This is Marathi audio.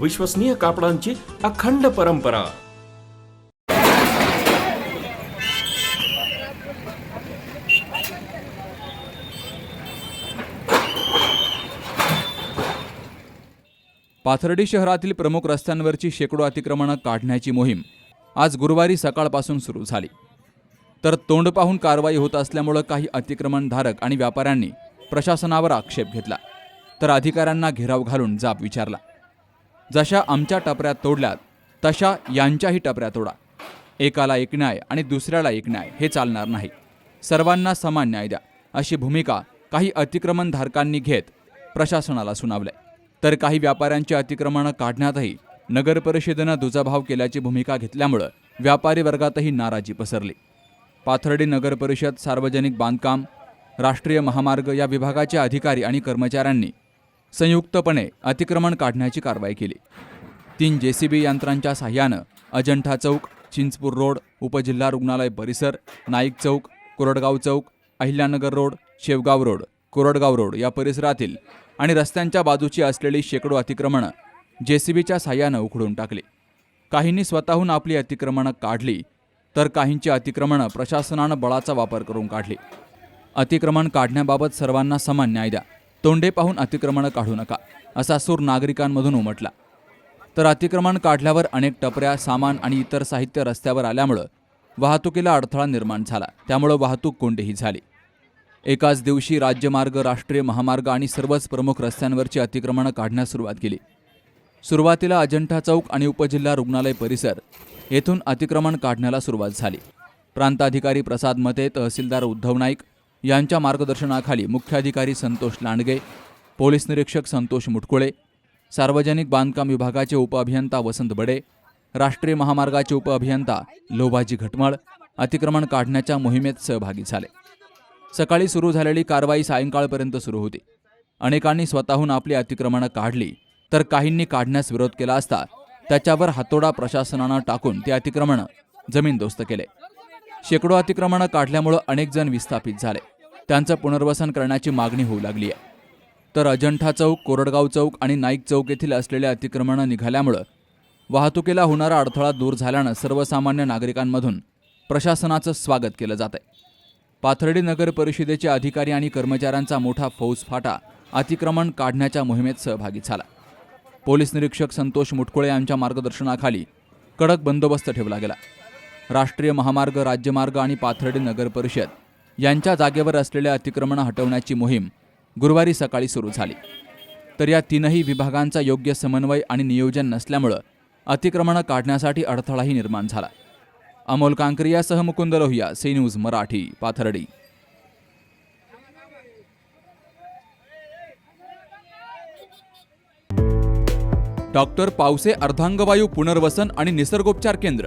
विश्वसनीय कापडांची अखंड परंपरा. पाथर्डी शहरातील प्रमुख रस्त्यांवरची शेकडो अतिक्रमणं काढण्याची मोहीम आज गुरुवारी सकाळपासून सुरू झाली. तर तोंड पाहून कारवाई होत असल्यामुळं काही अतिक्रमणधारक आणि व्यापाऱ्यांनी प्रशासनावर आक्षेप घेतला. तर अधिकाऱ्यांना घेराव घालून जाब विचारला. जशा आमच्या टपऱ्यात तोडल्यात तशा यांच्याही टपऱ्या तोडा. एकाला एक न्याय आणि दुसऱ्याला एक न्याय हे चालणार नाही. सर्वांना समान न्याय द्या. अशी भूमिका काही अतिक्रमणधारकांनी घेत प्रशासनाला सुनावलंय. तर काही व्यापाऱ्यांची अतिक्रमणं काढण्यातही नगर परिषदेनं दुजाभाव केल्याची भूमिका घेतल्यामुळं व्यापारी वर्गातही नाराजी पसरली. पाथर्डी नगर परिषद सार्वजनिक बांधकाम राष्ट्रीय महामार्ग या विभागाचे अधिकारी आणि कर्मचाऱ्यांनी संयुक्तपणे अतिक्रमण काढण्याची कारवाई केली. तीन जेसीबी यंत्रांच्या साह्यानं अजंठा चौक चिंचपूर रोड उपजिल्हा रुग्णालय परिसर Naik Chowk Koradgaon Chowk Ahilyanagar road Shevgaon road Koradgaon road या परिसरातील आणि रस्त्यांच्या बाजूची असलेली शेकडो अतिक्रमणं जेसीबीच्या साह्यानं उखडून टाकली. काहींनी स्वतःहून आपली अतिक्रमणं काढली तर काहींची अतिक्रमणं प्रशासनानं बळाचा वापर करून काढली. अतिक्रमण काढण्याबाबत सर्वांना समान न्याय द्या. तोंडे पाहून अतिक्रमणं काढू नका असा सूर नागरिकांमधून उमटला. तर अतिक्रमण काढल्यावर अनेक टपऱ्या सामान आणि इतर साहित्य रस्त्यावर आल्यामुळं वाहतुकीला अडथळा निर्माण झाला. त्यामुळं वाहतूक कोंडीही झाली. एकाच दिवशी राज्यमार्ग राष्ट्रीय महामार्ग आणि सर्वच प्रमुख रस्त्यांवरची अतिक्रमणं काढण्यास सुरुवात केली. सुरुवातीला अजंठा चौक आणि उपजिल्हा रुग्णालय परिसर येथून अतिक्रमण काढण्याला सुरुवात झाली. प्रांताधिकारी प्रसाद मते तहसीलदार उद्धव नाईक यांच्या मार्गदर्शनाखाली मुख्याधिकारी संतोष लांडगे पोलीस निरीक्षक संतोष मुटकुळे सार्वजनिक बांधकाम विभागाचे उपअभियंता वसंत बडे राष्ट्रीय महामार्गाचे उपअभियंता लोभाजी घटमळ अतिक्रमण काढण्याच्या मोहिमेत सहभागी झाले. सकाळी सुरू झालेली कारवाई सायंकाळपर्यंत सुरू होती. अनेकांनी स्वतःहून आपली अतिक्रमणं काढली तर काहींनी काढण्यास विरोध केला असता त्याच्यावर हातोडा प्रशासनानं टाकून ते अतिक्रमणं जमीनदोस्त केले. शेकडो अतिक्रमणं काढल्यामुळं अनेक जण विस्थापित झाले. त्यांचं पुनर्वसन करण्याची मागणी होऊ लागली आहे तर अजंठा चौक कोरडगाव चौक आणि नाईक चौक येथील असलेले अतिक्रमणं निघाल्यामुळं वाहतुकीला होणारा अडथळा दूर झाल्यानं सर्वसामान्य नागरिकांमधून प्रशासनाचं स्वागत केलं जात आहे पाथर्डी नगर परिषदेचे अधिकारी आणि कर्मचाऱ्यांचा मोठा फौजफाटा अतिक्रमण काढण्याच्या मोहिमेत सहभागी झाला. पोलीस निरीक्षक संतोष मुटकुळे यांच्या मार्गदर्शनाखाली कडक बंदोबस्त ठेवला गेला. राष्ट्रीय महामार्ग राज्यमार्ग आणि पाथर्डी नगर परिषद यांच्या जागेवर असलेल्या अतिक्रमणं हटवण्याची मोहीम गुरुवारी सकाळी सुरू झाली. तर या तीनही विभागांचा योग्य समन्वय आणि नियोजन नसल्यामुळं अतिक्रमणं काढण्यासाठी अडथळाही निर्माण झाला. Amol कांकरियासह Mukund Lohiya C news Marathi Pathardi. Doctor Pawase अर्धांगवायू पुनर्वसन आणि निसर्गोपचार केंद्र